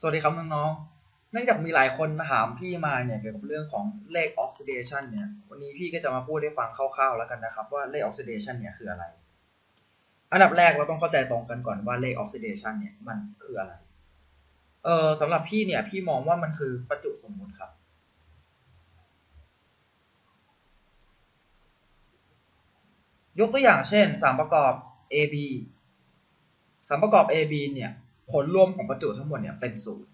สวัสดีครับน้องๆ เนื่องจากมีหลายคนถามพี่มาเนี่ยเกี่ยวกับเรื่องของเลขออกซิเดชันเนี่ย วันนี้พี่ก็จะมาพูดให้ฟังคร่าวๆแล้วกันนะครับ ว่าเลขออกซิเดชันเนี่ยคืออะไร อันดับแรกเราต้องเข้าใจตรงกันก่อนว่าเลขออกซิเดชันเนี่ยมันคืออะไร เออสำหรับพี่เนี่ยพี่มองว่ามันคือประจุสมมุติครับ ยกตัวอย่างเช่นสามประกอบ AB สามประกอบ AB เนี่ย ผลรวมของประจุทั้งหมดเนี่ยเป็นศูนย์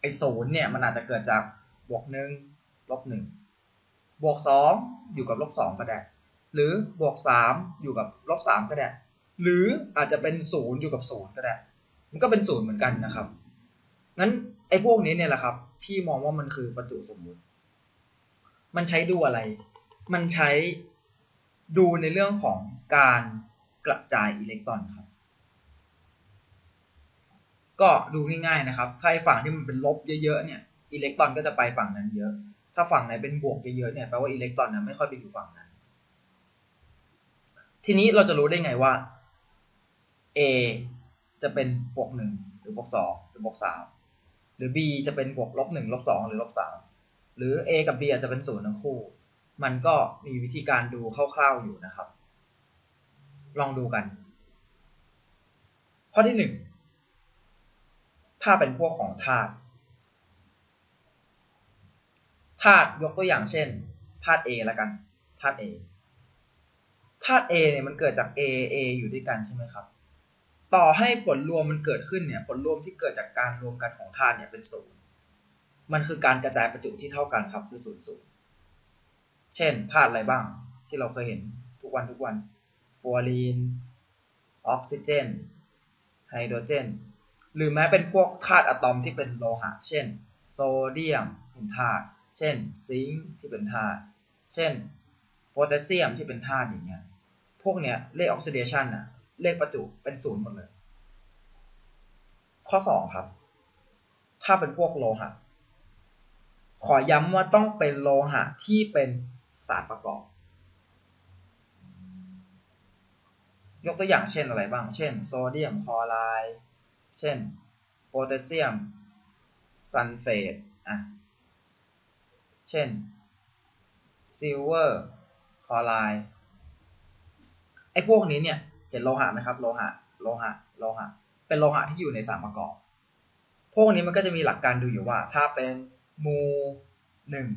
ไอ้ศูนย์เนี่ยมันอาจจะเกิดจากบวกหนึ่งลบหนึ่งบวกสองอยู่กับลบสองก็ได้ หรือบวกสามอยู่กับลบสามก็ได้ หรืออาจจะเป็นศูนย์อยู่กับศูนย์ก็ได้ มันก็เป็นศูนย์เหมือนกันนะครับงั้นไอ้พวกนี้เนี่ยแหละครับ พี่มองว่ามันคือประจุสมมุติ มันใช้ดูอะไร มันใช้ดูในเรื่องของการกระจายอิเล็กตรอนครับ ก็ดูง่ายๆนะครับใครฝั่งที่มันเป็นลบเยอะๆเนี่ยอิเล็กตรอนก็จะไปฝั่งนั้นเยอะ ถ้าฝั่งไหนเป็นบวกเยอะๆเนี่ยแปลว่าอิเล็กตรอนนั้นไม่ค่อยไปอยู่ฝั่งนั้น ทีนี้เราจะรู้ได้ไงว่า A จะเป็นบวกหนึ่งหรือบวกสองหรือบวกสามหรือ B จะเป็นบวกลบหนึ่งลบสองหรือลบสามหรือ A กับ B อาจจะเป็นศูนย์ทั้งคู่ มันก็มีวิธีการดูคร่าวๆอยู่นะครับ ลองดูกัน ข้อที่หนึ่ง ถ้าเป็นพวกของธาตุธาตุยกตัวอย่างเช่นธาตุ A ล้วกันธาตุ A ธาตุ A เนี่ยมันเกิดจาก A A อยู่ด้วยกันใช่ไหมครับ ต่อให้ผลรวมมันเกิดขึ้นเนี่ยผลรวมที่เกิดจากการรวมกันของธาตุเนี่ยเป็นศูนย์มันคือการกระจายประจุที่เท่ากันครับคือศูนย์ศูนย์เช่นธาตุอะไรบ้างที่เราเคยเห็นทุกวันทุกวันฟลูออรีนออกซิเจนไฮโดรเจน หรือแม้เป็นพวกธาตุอะตอมที่เป็นโลหะ เช่น โซเดียมเป็นธาตุ เช่น ซิงค์ที่เป็นธาตุ เช่น โพแทสเซียมที่เป็นธาตุอย่างเงี้ย พวกเนี้ยเลขออกซิเดชันน่ะเลขประจุเป็นศูนย์หมดเลย ข้อ2ครับ ถ้าเป็นพวกโลหะ ขอย้ำว่าต้องเป็นโลหะที่เป็นสารประกอบ ยกตัวอย่างเช่นอะไรบ้าง เช่น โซเดียมคลอไรด์ เช่นโพแทสเซียมซัลเฟตอะเช่นซิลเวอร์คลอไรด์ไอ้พวกนี้เนี่ย เห็นโลหะไหมครับ โลหะ โลหะ โลหะ เป็นโลหะที่อยู่ในสารประกอบ พวกนี้มันก็จะมีหลักการดูอยู่ว่า ถ้าเป็นมูหนึ่ง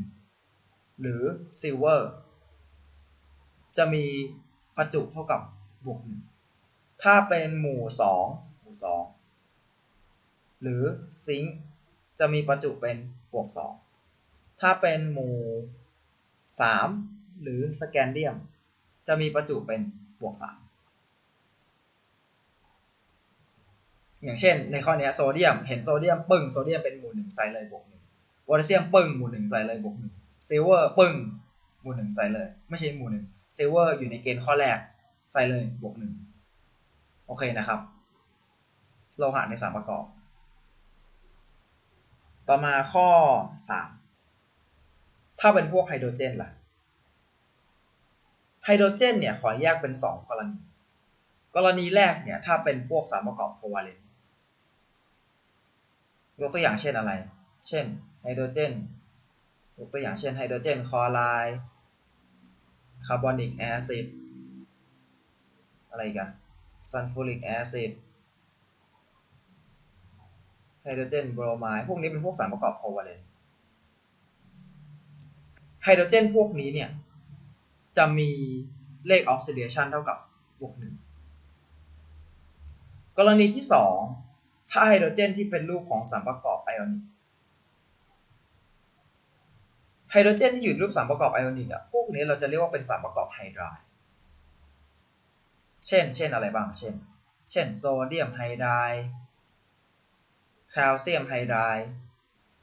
หรือซิลเวอร์จะมีประจุเท่ากับบวกหนึ่งถ้าเป็นหมู่สองหมู่สอง หรือซิงค์จะมีประจุเป็นบวกสองถ้าเป็นหมู่สามหรือสแกนเดียม จะมีประจุเป็นบวกสามอย่างเช่น ในข้อนี้โซเดียม เห็นโซเดียมปึ้งโซเดียมเป็นหมู่หนึ่งใส่เลยบวกหนึ่งโพแทสเซียมปึ้งหมู่หนึ่งใส่เลยบวกหนึ่งซิลเวอร์ปึ้งหมู่หนึ่งใส่เลย ไม่ใช่หมู่หนึ่งซิลเวอร์อยู่ในเกณฑ์ข้อแรกใส่เลยบวกหนึ่งโอเคนะครับโลหะในสารประกอบ ต่อมาข้อสามถ้าเป็นพวกไฮโดรเจนล่ะ ไฮโดรเจนเนี่ยขอแยกเป็นสองกรณี กรณีแรกเนี่ยถ้าเป็นพวกสารประกอบโควาเลนต์ยกตัวอย่างเช่นอะไร เช่นไฮโดรเจน ยกตัวอย่างเช่นไฮโดรเจนคลอไรด์คาร์บอนิกแอซิด อะไรกันซัลฟูริกแอซิด ไฮโดรเจนโบรไมด์พวกนี้เป็นพวกสารประกอบโควาเลนต์ไฮโดรเจนพวกนี้เนี่ย จะมีเลขออกซิเดชันเท่ากับบวกหนึ่งกรณีที่สองถ้าไฮโดรเจนที่เป็นรูปของสารประกอบไอออนิกไฮโดรเจนที่อยู่รูปสารประกอบไอออนิกอะพวกนี้เราจะเรียกว่าเป็นสารประกอบไฮไดรด์เช่น เช่นอะไรบ้าง เช่น เช่นโซเดียมไฮไดร์ แคลเซียมไฮไดรด์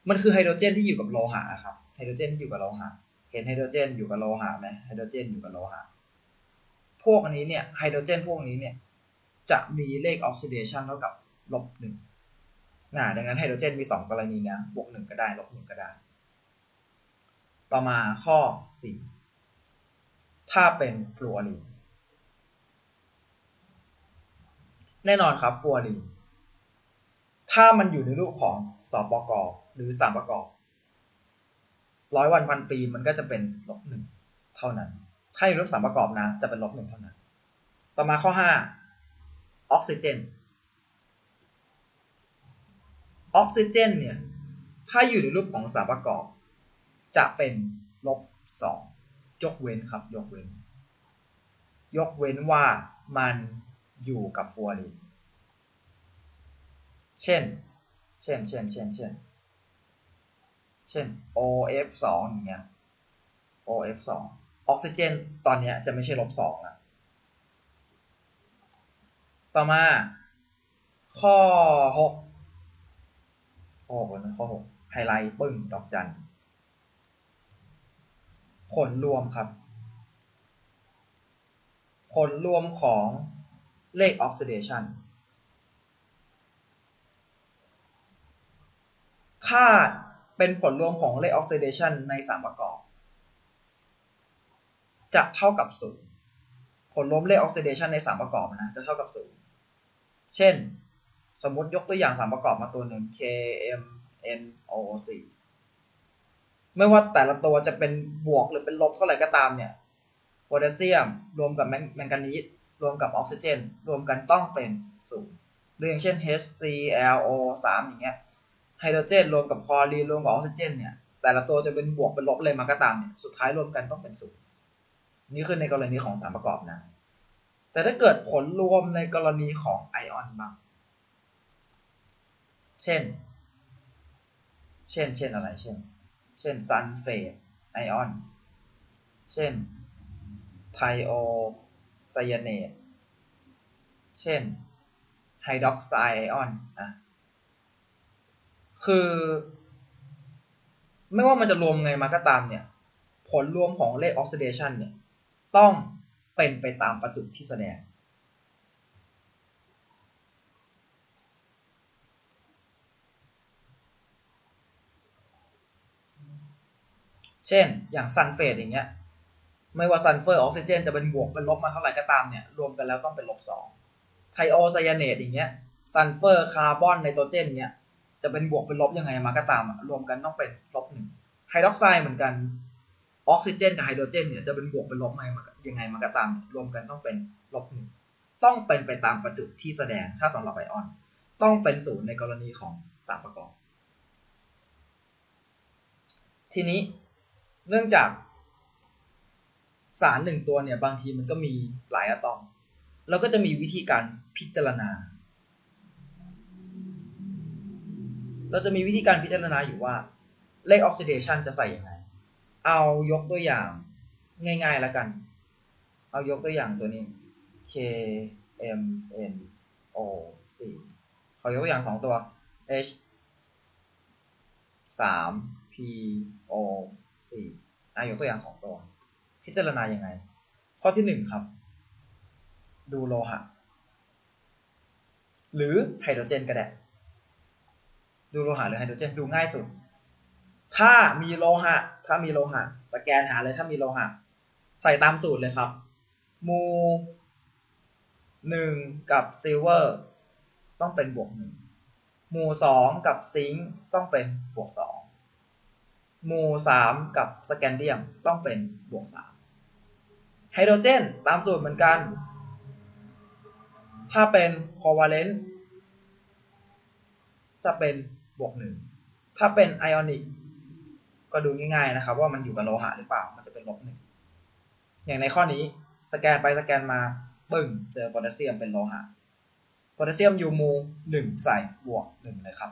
มันคือไฮโดรเจนที่อยู่กับโลหะครับไฮโดรเจนที่อยู่กับโลหะเห็นไฮโดรเจนอยู่กับโลหะไหมไฮโดรเจนอยู่กับโลหะพวกนี้เนี่ยไฮโดรเจนพวกนี้เนี่ยจะมีเลขออกซิเดชันเท่ากับลบหนึ่งนะดังนั้นไฮโดรเจนมีสองกรณีนะบวกหนึ่งก็ได้ลบหนึ่งก็ได้ ต่อมาข้อสี่ถ้าเป็นฟลูออรีนแน่นอนครับฟลูออรีน ถ้ามันอยู่ในรูปของสปะกหรือสามประกอบร้อยวันพันปีมันก็จะเป็นลบหนึ่งเท่านั้น ถ้าอยู่รูปสามประกอบนะ จะเป็นลบหนึ่งเท่านั้น ต่อมาข้อห้าออกซิเจน ออกซิเจนเนี่ย ถ้าอยู่ในรูปของสามประกอบ จะเป็นลบสองยกเว้นครับ ยกเว้น ยกเว้นว่ามันอยู่กับฟลูออรีน เช่น เช่น เช่น เช่น เช่น เช่น OF 2อย่างเงี้ย OF 2ออกซิเจนตอนนี้จะไม่ใช่ลบสองล้วต่อมา ข้อหกข้อหกนะข้อหกไฮไลท์ปึ้ง ดอกจัน ผลรวมครับ ผลรวมของเลขออกซิเดชัน ถ้าเป็นผลรวมของเลขออกซิเดชันในสามประกอบ จะเท่ากับศูนย์ผลรวมเลขออกซิเดชันในสามประกอบนะจะเท่ากับศูนย์เช่น สมมติยกตัวอย่างสามประกอบมาตัวหนึ่ง KMNO4 ไม่ว่าแต่ละตัวจะเป็นบวกหรือเป็นลบเท่าไหร่ก็ตามเนี่ยโพแทสเซียม รวมกับแมงกานีสรวมกับออกซิเจน รวมกันต้องเป็นศูนย์หรืออย่างเช่น HClO3 อย่างเงี้ย ไฮโดรเจนรวมกับคลอรีนรวมกับออกซิเจนเนี่ยแต่ละตัวจะเป็นบวกเป็นลบเลยมาก็ตามเนี่ยสุดท้ายรวมกันต้องเป็นศูนย์นี่คือในกรณีของสารประกอบนะ แต่ถ้าเกิดผลรวมในกรณีของไอออนบางเช่น เช่น เช่นอะไร เช่น เช่นซัลเฟตไอออน เช่นไทโอไซยาเนต เช่นไฮดรอกไซด์ไอออน อะ คือ ไม่ว่ามันจะรวมไงมาก็ตามเนี่ย ผลรวมของเลขออกซิเดชันเนี่ย ต้องเป็นไปตามประจุที่แสดง เช่นอย่างซัลเฟตอย่างเงี้ยไม่ว่าซัลเฟอร์ออกซิเจนจะเป็นบวกเป็นลบมาเท่าไหร่ก็ตามเนี่ย รวมกันแล้วต้องเป็นลบสองไทโอไซยาเนตอย่างเงี้ยซัลเฟอร์คาร์บอนไนโตรเจนเงี้ย จะเป็นบวกเป็นลบยังไงมาก็ตามรวมกันต้องเป็นลบหนึ่งไฮดรอกไซด์เหมือนกันออกซิเจนกับไฮโดรเจนเนี่ยจะเป็นบวกเป็นลบมายังไงมาก็ตาม รวมกันต้องเป็นลบหนึ่งต้องเป็นไปตามประจุที่แสดงถ้าสำหรับไอออน ต้องเป็นศูนย์ในกรณีของสารประกอบ ทีนี้เนื่องจากสารหนึ่งตัวเนี่ยบางทีมันก็มีหลายอะตอมเราก็จะมีวิธีการพิจารณา เราจะมีวิธีการพิจารณาอยู่ว่า เลขออกซิเดชันจะใส่ยังไง เอายกตัวอย่างง่ายๆแล้วกัน เอายกตัวอย่างตัวนี้ K M N O 4ขอยกตัวอย่างสองตัว H 3 P O 4อะยกตัวอย่างสองตัว พิจารณายังไง ข้อที่หนึ่งครับ ดูโลหะ หรือไฮโดรเจนก็ได้ ดูโลหะหรือไฮโดรเจนดูง่ายสุด ถ้ามีโลหะ ถ้ามีโลหะ สแกนหาเลยถ้ามีโลหะ ใส่ตามสูตรเลยครับมูหนึ่งกับซิลเวอร์ต้องเป็นบวกหนึ่งมูสองกับซิงค์ต้องเป็นบวกสองมูสามกับสแกนเดียมต้องเป็นบวกสามไฮโดรเจนตามสูตรเหมือนกัน ถ้าเป็นโควาเลนต์จะเป็น บวกหนึ่งถ้าเป็นไอออนิกก็ดูง่ายๆนะครับ ว่ามันอยู่กับโลหะหรือเปล่า มันจะเป็นลบหนึ่งอย่างในข้อนี้สแกนไปสแกนมาปึ้งเจอโพแทสเซียมเป็นโลหะโพแทสเซียมยูมูหนึ่งใส่บวกหนึ่งเลยครับ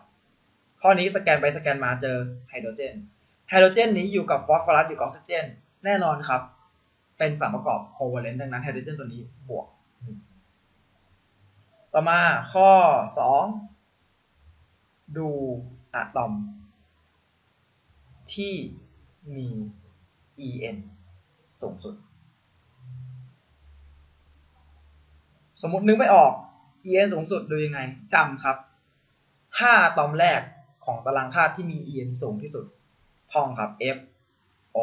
ข้อนี้สแกนไปสแกนมาเจอไฮโดรเจนไฮโดรเจนนี้อยู่กับฟอสฟอรัสอยู่กับออกซิเจน แน่นอนครับ เป็นสารประกอบโคเวเลนต์ดังนั้นไฮโดรเจนตัวนี้บวก ต่อมาข้อ 2 ดูอะตอม ที่มี En สูงสุด สมมตินึกไม่ออก En สูงสุดดูยังไงจำครับ 5อะตอมแรกของตารางธาตุที่มี En สูงที่สุด ท่องครับ F O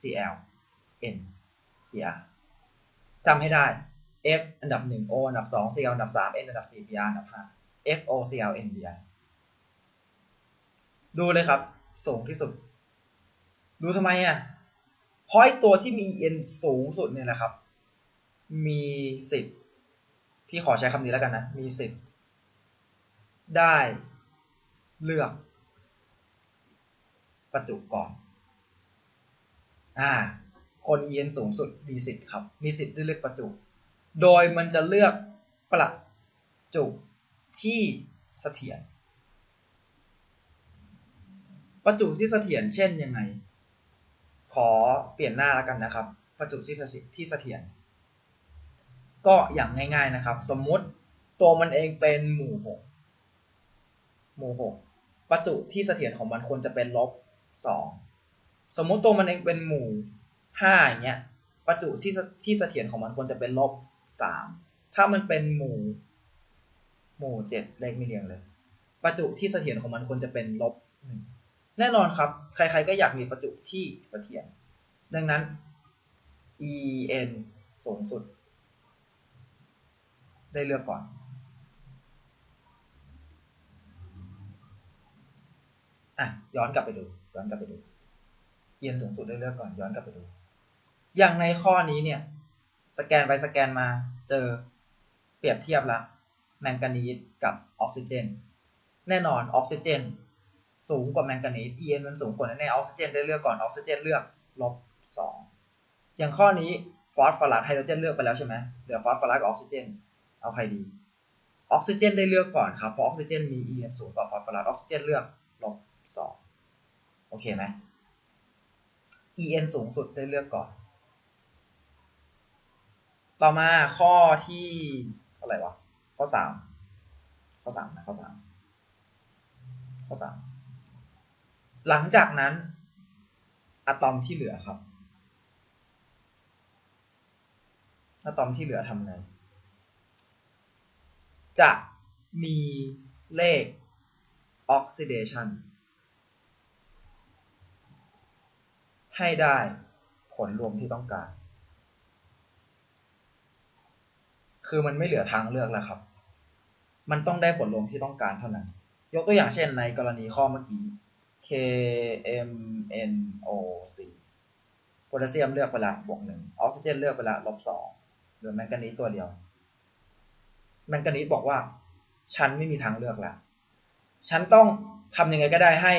Cl N Pr จำให้ได้ F อันดับ 1 O อันดับ 2 Cl อันดับ 3 N อันดับ 4 Pr อันดับ 5 F O Cl N Pr ดูเลยครับ สูงที่สุด ดูทำไมอะเพราะไอตัวที่มี en สูงสุดเนี่ยแหละครับ มีสิทธิ์พี่ขอใช้คำนี้แล้วกันนะ มีสิทธิ์ได้เลือกประจุก่อน อ่า คน en สูงสุดมีสิทธิ์ครับ มีสิทธิ์ได้เลือกประจุ โดยมันจะเลือกประจุที่เสถียร ประจุที่เสถียรเช่นยังไง ขอเปลี่ยนหน้าแล้วกันนะครับ ประจุที่ที่เสถียรก็อย่างง่าย ๆนะครับ สมมุติตัวมันเองเป็นหมู่หกหมู่หกประจุที่เสถียรของมันควรจะเป็นลบสองสมมุติตัวมันเองเป็นหมู่ห้าอย่างเงี้ยประจุที่ที่เสถียรของมันควรจะเป็นลบสามถ้ามันเป็นหมู่ หมู่เจ็ดเลขไม่เรียงเลย ประจุที่เสถียรของมันควรจะเป็นลบหนึ่ง แน่นอนครับ ใครๆก็อยากมีประจุที่เสถียรดังนั้น En สูงสุด ได้เลือกก่อน อะ ย้อนกลับไปดู ย้อนกลับไปดู En สูงสุดได้เลือกก่อน ย้อนกลับไปดู อย่างในข้อนี้เนี่ย สแกนไปสแกนมาเจอเปรียบเทียบละแมงกานีสกับออกซิเจน แน่นอนออกซิเจน สูงกว่าแมงกานีส En มันสูงกว่าแน่ๆออกซิเจนได้เลือกก่อนออกซิเจนเลือกลบสองอย่างข้อนี้ฟอสฟอรัสไฮโดรเจนเลือกไปแล้วใช่ไหมเหลือฟอสฟอรัสกับออกซิเจน เอาใครดี ออกซิเจนได้เลือกก่อนครับ เพราะออกซิเจนมี En สูงกว่าฟอสฟอรัสออกซิเจนเลือกลบสองโอเคไหม En สูงสุดได้เลือกก่อน ต่อมาข้อที่เท่าไหร่วะ ข้อสามข้อสามนะข้อสามข้อสาม หลังจากนั้นอะตอมที่เหลือครับอะตอมที่เหลือทำไง จะมีเลขออกซิเดชันให้ได้ผลรวมที่ต้องการ คือมันไม่เหลือทางเลือกแล้วครับ มันต้องได้ผลรวมที่ต้องการเท่านั้น ยกตัวอย่างเช่นในกรณีข้อเมื่อกี้ KMNO4 โพแทสเซียมเลือกไปละบวกหนึ่งออกซิเจนเลือกไปละลบสองเหลือแมงกานีสตัวเดียว แมงกานีสบอกว่า ฉันไม่มีทางเลือกแล้วฉันต้องทำยังไงก็ได้ให้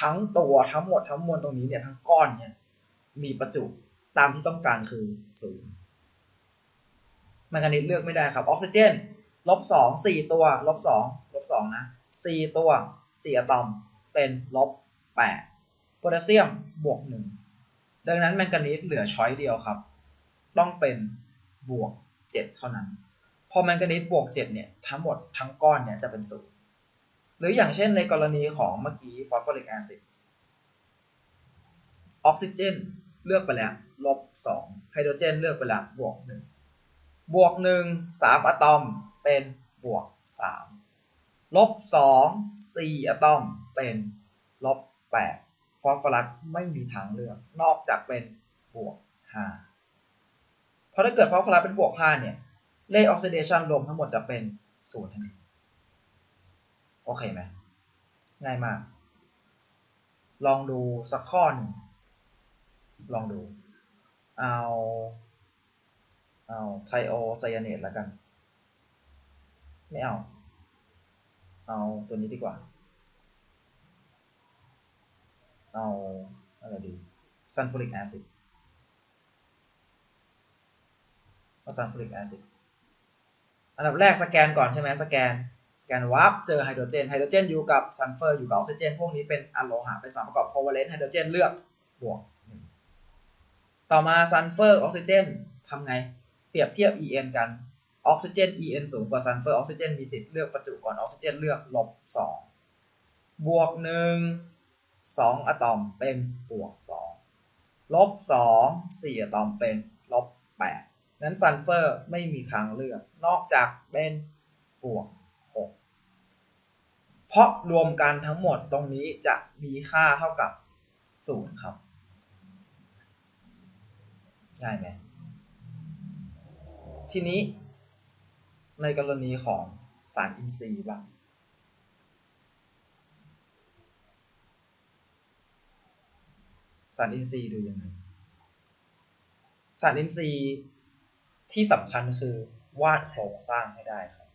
ทั้งตัวทั้งหมดทั้งมวลตรงนี้เนี่ยทั้งก้อนเนี่ยมีประจุตามที่ต้องการคือศูนย์แมงกานีสเลือกไม่ได้ครับออกซิเจนลบสองสี่ตัวลบสองลบสองนะสี่ตัวสี่อะตอม เป็นลบแปดโพแทสเซียมบวกหนึ่งดังนั้นแมงกานีสเหลือช้อยเดียวครับ ต้องเป็นบวกเจ็ดเท่านั้น พอแมงกานีสบวกเจ็ดเนี่ย ทั้งหมดทั้งก้อนเนี่ยจะเป็นศูนย์หรืออย่างเช่นในกรณีของเมื่อกี้ฟอสฟอริกแอซิดออกซิเจนเลือกไปแล้วลบสองไฮโดรเจนเลือกไปแล้วบวกหนึ่งบวกหนึ่งสามอะตอมเป็นบวกสาม ลบสองสี่อะตอมเป็นลบแปดฟอสฟอรัสไม่มีทางเลือก นอกจากเป็นบวกห้าเพราะถ้าเกิดฟอสฟอรัสเป็นบวกห้าเนี่ยเลขออกซิเดชันรวมทั้งหมดจะเป็นศูนย์ทันทีโอเคไหมง่ายมาก ลองดูสักข้อหนึ่งลองดู เอาเอาไทโอไซยาเนตแล้วกัน ไม่เอา เอาตัวนี้ดีกว่า เอาอะไรดีซันฟูริกแอซิดเอาซันฟูริกแอซิดอันดับแรกสแกนก่อนใช่ไหมสแกนสแกนวับเจอไฮโดรเจนไฮโดรเจนอยู่กับซัลเฟอร์อยู่กับออกซิเจน พวกนี้เป็นอะโลหะเป็นสารประกอบโคเวเลนต์ไฮโดรเจนเลือกบวกต่อมาซัลเฟอร์ออกซิเจนทำไง เปรียบเทียบ En กัน ออกซิเจน En สูงกว่าซัลเฟอร์ออกซิเจนมีสิทธิ์เลือกประจุก่อนออกซิเจนเลือกลบสองบวกหนึ่งสองอะตอมเป็นบวกสองลบสองสี่อะตอมเป็นลบแปดนั้นซัลเฟอร์ไม่มีทางเลือก นอกจากเป็นบวกหกเพราะรวมกันทั้งหมดตรงนี้จะมีค่าเท่ากับศูนย์ครับง่ายไหมทีนี้ ในกรณีของสารอินทรีย์บ้างสารอินทรีย์ดูยังไง สารอินทรีย์ที่สำคัญคือวาดโครงสร้างให้ได้ครับ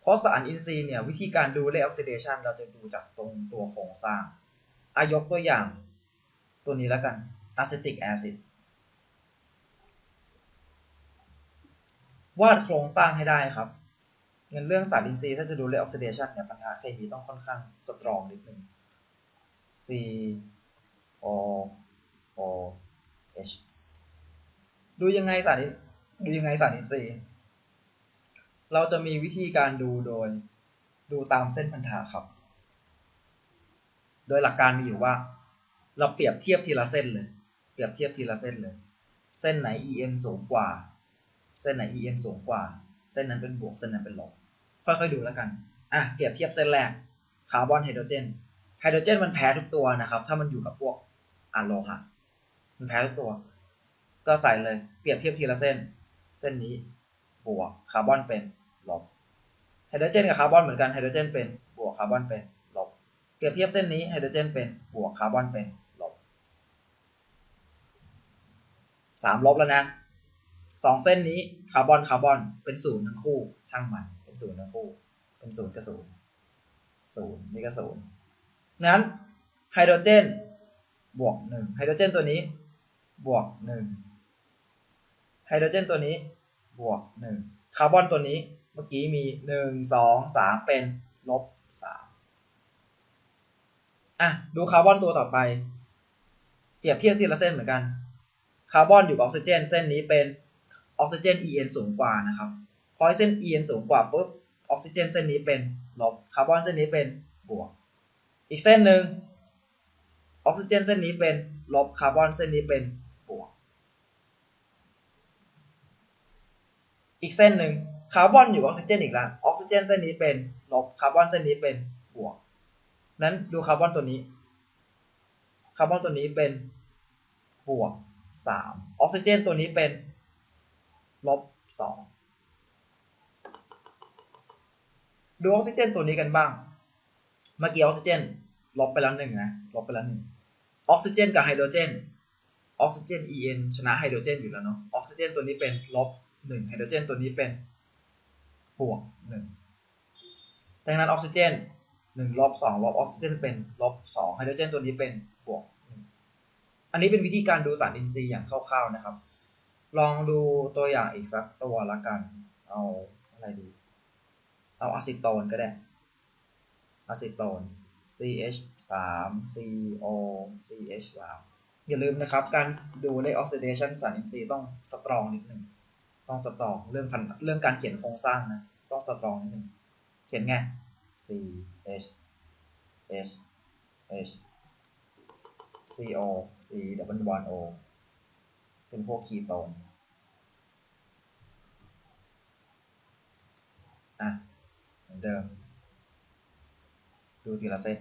เพราะสารอินทรีย์เนี่ยวิธีการดูเลออกซิเดชันเราจะดูจากตรงตัวโครงสร้างอายกตัวอย่างตัวนี้แล้วกันอะซิติกแอซิด วาดโครงสร้างให้ได้ครับเงินเรื่องสารอินทรีย์ถ้าจะดูเลออกซิเดชันเนี่ยปัญหาเคมีต้องค่อนข้างสตรองนิดนึง C O O H ดูยังไงสารดูยังไงสารอินทรีย์ เราจะมีวิธีการดูโดยดูตามเส้นพันธะครับ โดยหลักการมีอยู่ว่า เราเปรียบเทียบทีละเส้นเลย เปรียบเทียบทีละเส้นเลย เส้นไหน EN สูงกว่า เส้นไหน EN สูงกว่า เส้นนั้นเป็นบวก เส้นนั้นเป็นลบ ค่อยๆดูแล้วกัน อะ เปรียบเทียบเส้นแรก คาร์บอนไฮโดรเจน ไฮโดรเจนมันแพ้ทุกตัวนะครับ ถ้ามันอยู่กับพวกอะโลหะ มันแพ้ทุกตัว ก็ใส่เลย เปรียบเทียบทีละเส้น เส้นนี้บวก คาร์บอนเป็นลบ ไฮโดรเจนกับคาร์บอนเหมือนกัน ไฮโดรเจนเป็นบวก คาร์บอนเป็นลบ เปรียบเทียบเส้นนี้ไฮโดรเจนเป็นบวก คาร์บอนเป็นลบสามลบแล้วนะ สองเส้นนี้คาร์บอนคาร์บอนเป็นศูนย์ทั้งคู่ช่างมันเป็นศูนย์ทั้งคู่ เป็นศูนย์กับศูนย์ศูนย์นี่ก็ศูนย์นั้นไฮโดรเจนบวกหนึ่งไฮโดรเจนตัวนี้บวกหนึ่งไฮโดรเจนตัวนี้บวกหนึ่งคาร์บอนตัวนี้เมื่อกี้มีหนึ่งสองสามเป็นลบสามอะดูคาร์บอนตัวต่อไป เปรียบเทียบทีละเส้นเหมือนกัน คาร์บอนอยู่กับออกซิเจน เส้นนี้เป็น ออกซิเจน En สูงกว่านะครับพอเส้น En สูงกว่าปุ๊บออกซิเจนเส้นนี้เป็นลบคาร์บอนเส้นนี้เป็นบวก อีกเส้นหนึ่งออกซิเจนเส้นนี้เป็นลบคาร์บอนเส้นนี้เป็นบวก อีกเส้นหนึ่งคาร์บอนอยู่ออกซิเจนอีกแล้วออกซิเจนเส้นนี้เป็นลบคาร์บอนเส้นนี้เป็นบวก นั้นดูคาร์บอนตัวนี้ คาร์บอนตัวนี้เป็นบวกสามออกซิเจนตัวนี้เป็น ลบสองดูออกซิเจนตัวนี้กันบ้าง เมื่อกี้ออกซิเจนลบไปแล้วหนึ่งนะ ลบไปแล้วหนึ่งออกซิเจนกับไฮโดรเจน ออกซิเจน En ชนะไฮโดรเจนอยู่แล้วเนาะ ออกซิเจนตัวนี้เป็นลบหนึ่งไฮโดรเจนตัวนี้เป็นบวกหนึ่งดังนั้นออกซิเจนหนึ่งลบสองลบออกซิเจนเป็นลบสองไฮโดรเจนตัวนี้เป็นบวกหนึ่งอันนี้เป็นวิธีการดูสารอินทรีย์อย่างคร่าวๆนะครับ ลองดูตัวอย่างอีกสักตัวละกัน เอาอะไรดี เอาอะซิโตนก็ได้อะซิโตน CH 3 CO CH 3อย่าลืมนะครับ การดูเลขออกซิเดชันสารอินทรีย์ต้องสตรองนิดหนึ่ง ต้องสตรองเรื่องพันเรื่องการเขียนโครงสร้างนะ ต้องสตรองนิดหนึ่ง เขียนไง CH H H CO C W 1 O เป็นพวกคีโตนอะเหมือนเดิม ดูทีละเส้น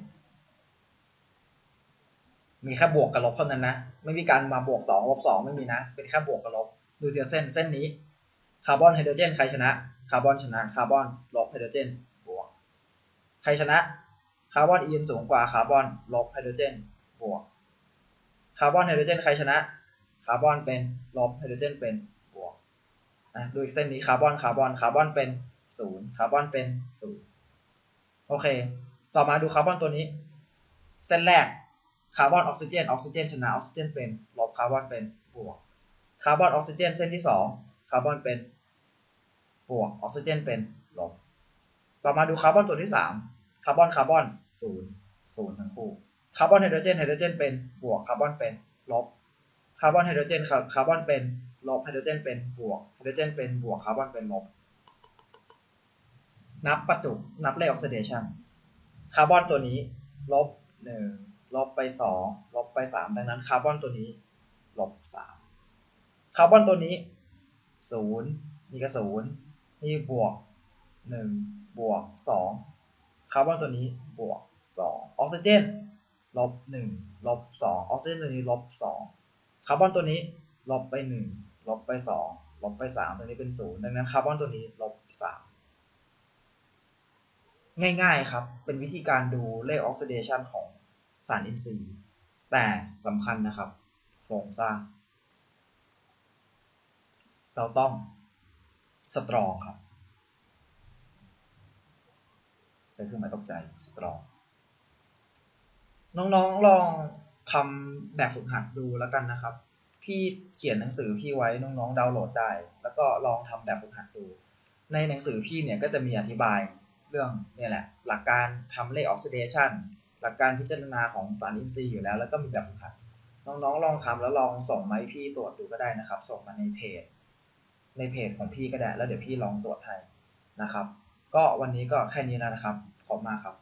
มีแค่บวกกับลบเท่านั้นนะ ไม่มีการมาบวกสองลบสองไม่มีนะ เป็นแค่บวกกับลบ ดูทีละเส้น เส้นนี้ คาร์บอนไฮโดรเจนใครชนะ คาร์บอนชนะ คาร์บอนลบไฮโดรเจนบวก ใครชนะ คาร์บอนอีนสูงกว่า คาร์บอนลบไฮโดรเจนบวก คาร์บอนไฮโดรเจนใครชนะ คาร์บอนเป็นลบไฮโดรเจนเป็นบวกนะดูอีกเส้นนี้คาร์บอนคาร์บอนคาร์บอนเป็นศูนย์คาร์บอนเป็นศูนย์โอเค ต่อมาดูคาร์บอนตัวนี้ เส้นแรกคาร์บอนออกซิเจนออกซิเจนชนะออกซิเจนเป็นลบคาร์บอนเป็นบวกคาร์บอนออกซิเจนเส้นที่สองคาร์บอนเป็นบวกออกซิเจนเป็นลบต่อมาดูคาร์บอนตัวที่สามคาร์บอนคาร์บอนศูนย์ศูนย์ทั้งคู่คาร์บอนไฮโดรเจนไฮโดรเจนเป็นบวกคาร์บอนเป็นลบ คาร์บอนไฮโดรเจนคาร์บอนเป็นลบไฮโดรเจนเป็นบวกไฮโดรเจนเป็นบวกคาร์บอนเป็นลบ นับประจุนับเลขออกซิเดชันคาร์บอนตัวนี้ลบหนึ่งลบไปสองลบไปสามดังนั้นคาร์บอนตัวนี้ลบสามคาร์บอนตัวนี้ศูนย์นี่ก็ศูนย์นี่บวกหนึ่งบวกสองคาร์บอนตัวนี้บวกสองออกซิเจนลบหนึ่งลบสองออกซิเจนตัวนี้ลบสอง คาร์บอนตัวนี้ลบไปหนึ่งลบไปสองลบไปสามตัวนี้เป็นศูนย์ดังนั้นคาร์บอนตัวนี้ลบสามง่ายๆครับ เป็นวิธีการดูเลขออกซิเดชันของสารอินทรีย์ แต่สำคัญนะครับ โครงสร้าง เราต้องสตรองครับใช้เครื่องหมายตกใจสตรอง น้องๆลอง ทำแบบฝึกหัดดูแล้วกันนะครับ พี่เขียนหนังสือพี่ไว้น้องๆดาวน์โหลดได้ แล้วก็ลองทำแบบฝึกหัดดู ในหนังสือพี่เนี่ยก็จะมีอธิบายเรื่องเนี่ยแหละ หลักการทำเลขออกซิเดชันหลักการพิจารณาของสารอินทรีย์อยู่แล้ว แล้วก็มีแบบฝึกหัด น้องๆ ลองทำแล้วลองส่งมาให้พี่ตรวจดูก็ได้นะครับ ส่งมาในเพจ ในเพจของพี่ก็ได้ แล้วเดี๋ยวพี่ลองตรวจให้นะครับ ก็วันนี้ก็แค่นี้แล้วนะครับ ขอบคุณมากครับ